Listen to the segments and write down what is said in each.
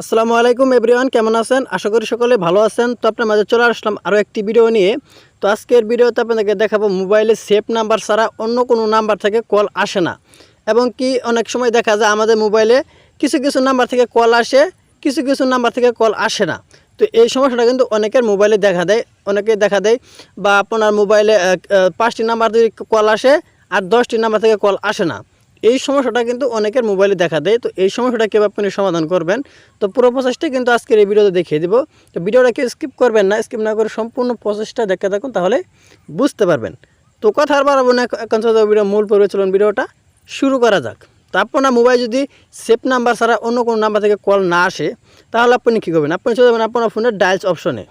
আসসালামু আলাইকুম এভরিওয়ান, কেমন আছেন? আশা করি সকলে ভালো আছেন। তো আপনার মাঝে চলে আসলাম আরও একটি ভিডিও নিয়ে। তো আজকের ভিডিওতে আপনাদেরকে দেখাবো মোবাইলে সেভ নাম্বার ছাড়া অন্য কোনো নাম্বার থেকে কল আসে না। এবং কি অনেক সময় দেখা যায় আমাদের মোবাইলে কিছু কিছু নাম্বার থেকে কল আসে, কিছু কিছু নাম্বার থেকে কল আসে না। তো এই সমস্যাটা কিন্তু অনেকের মোবাইলে দেখা দেয় অনেকে দেখা দেয়। বা আপনার মোবাইলে পাঁচটি নাম্বার যদি কল আসে, আর দশটি নাম্বার থেকে কল আসে না। এই সমস্যাটা কিন্তু অনেকের মোবাইলে দেখা দেয়। তো এই সমস্যাটা কীভাবে আপনি সমাধান করবেন। তো পুরো প্রসেসটা কিন্তু আজকের এই ভিডিওতে দেখিয়ে দেবো। তো ভিডিওটা কেউ স্কিপ করবেন না স্কিপ না করে সম্পূর্ণ প্রসেসটা দেখতে থাকুন, তাহলে বুঝতে পারবেন। তো কথা আর বাড়াবো না ভিডিও মূল পর্বে চলুন ভিডিওটা। শুরু করা যাক। তো আপনার মোবাইল যদি সেভ নাম্বার ছাড়া অন্য কোনো নাম্বার থেকে কল না আসে, তাহলে আপনি কী করবেন? আপনি চলে যাবেন আপনার ফোনের ডায়ালস অপশনে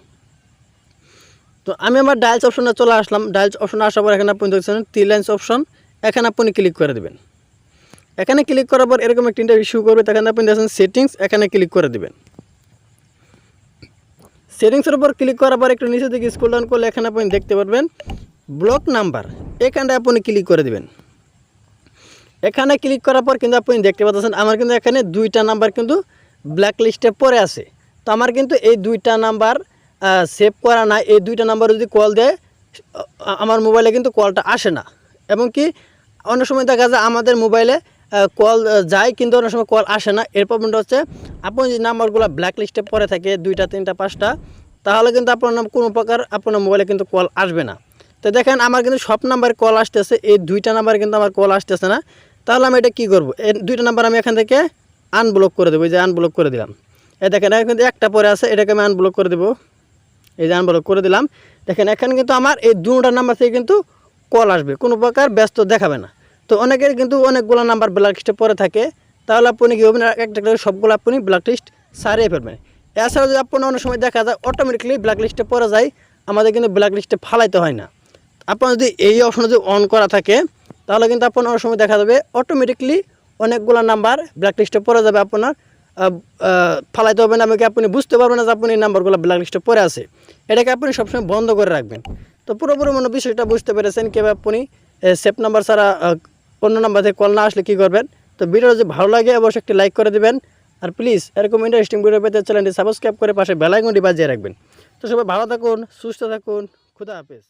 তো আমি আমার ডায়ালস অপশনে চলে আসলাম। ডায়ালস অপশনে আসার পর এখানে আপনি দেখছেন থ্রি লাইন্স অপশন এখানে আপনি ক্লিক করে দেবেন। এখানে ক্লিক করার পর এরকম একটা ইন্টারভিউ শুরু করবে তখন আপনি দেখেন সেটিংস এখানে ক্লিক করে দেবেন। সেটিংসের উপর ক্লিক করার পর একটু নিচে দিকে স্কুল ডাউন করলে এখানে আপনি দেখতে পারবেন ব্লক নাম্বার এখানটা আপনি ক্লিক করে দেবেন। এখানে ক্লিক করার পর কিন্তু আপনি দেখতে পাচ্ছেন, আমার কিন্তু এখানে দুইটা নাম্বার কিন্তু ব্ল্যাক লিস্টে পড়ে আছে। তো আমার কিন্তু এই দুইটা নাম্বার সেভ করা না এই দুইটা নাম্বার যদি কল দেয় আমার মোবাইলে কিন্তু কলটা আসে না। এবং কি, অনেক সময় দেখা যায় আমাদের মোবাইলে কল যায়, কিন্তু অনেক সময় কল আসে না। এর প্রবলেমটা হচ্ছে, আপনি যে নাম্বারগুলো ব্ল্যাক লিস্টে পড়ে থাকে, দুইটা, তিনটা, পাঁচটা, তাহলে কিন্তু আপনার নাম কোনো প্রকার আপনার মোবাইলে কিন্তু কল আসবে না। তো দেখেন, আমার কিন্তু সব নাম্বারে কল আসতেছে, এই দুইটা নাম্বারে কিন্তু আমার কল আসতেছে না। তাহলে আমি এটা কী করব? এই দুইটা নাম্বার আমি এখান থেকে আনব্লক করে দেবো, এই যে আনব্লক করে দিলাম। এই দেখেন, এখানে কিন্তু একটা পরে আছে, এটাকে আমি আনব্লক করে দেবো। এই যে আনব্লক করে দিলাম। দেখেন, এখানে কিন্তু আমার এই দুটা নাম্বার থেকে কিন্তু কল আসবে, কোনো প্রকার ব্যস্ত দেখাবে না। তো অনেকের কিন্তু অনেকগুলো নাম্বার ব্ল্যাক লিস্টে পরে থাকে। তাহলে আপনি কী করবেন একটা করে সবগুলো আপনি ব্ল্যাক লিস্ট সারিয়ে ফেলবেন। এছাড়াও যদি আপনার অনেক সময় দেখা যায় অটোমেটিকলি ব্ল্যাক লিস্টে পড়ে যায়, আমাদের কিন্তু ব্ল্যাক লিস্টে ফালাইতে হয় না। আপনার যদি এই অপশন যদি অন করা থাকে, তাহলে কিন্তু আপনার অনেক সময় দেখা যাবে অটোমেটিকলি অনেকগুলো নাম্বার ব্ল্যাক লিস্টে পড়ে যাবে আপনার। ফালাইতে হবে না আমাকে আপনি বুঝতে পারবেন না যে আপনি এই নাম্বারগুলো ব্ল্যাক লিস্টে পড়ে আছে। এটাকে আপনি সবসময় বন্ধ করে রাখবেন। তো পুরোপুরি মনে বিষয়টা বুঝতে পেরেছেন কীভাবে আপনি সেফ নাম্বার ছাড়া অন্য নাম্বার থেকে কল না আসলে কী করবেন? তো ভিডিও যদি ভালো লাগে, অবশ্যই একটি লাইক করে দেবেন। আর প্লিজ এরকম ইন্টারেস্টিং ভিডিও পেতে চ্যানেলটি সাবস্ক্রাইব করে পাশে বেলাইকনটি বাজিয়ে রাখবেন। তো সবাই ভালো থাকুন, সুস্থ থাকুন, খুদা হাফেজ।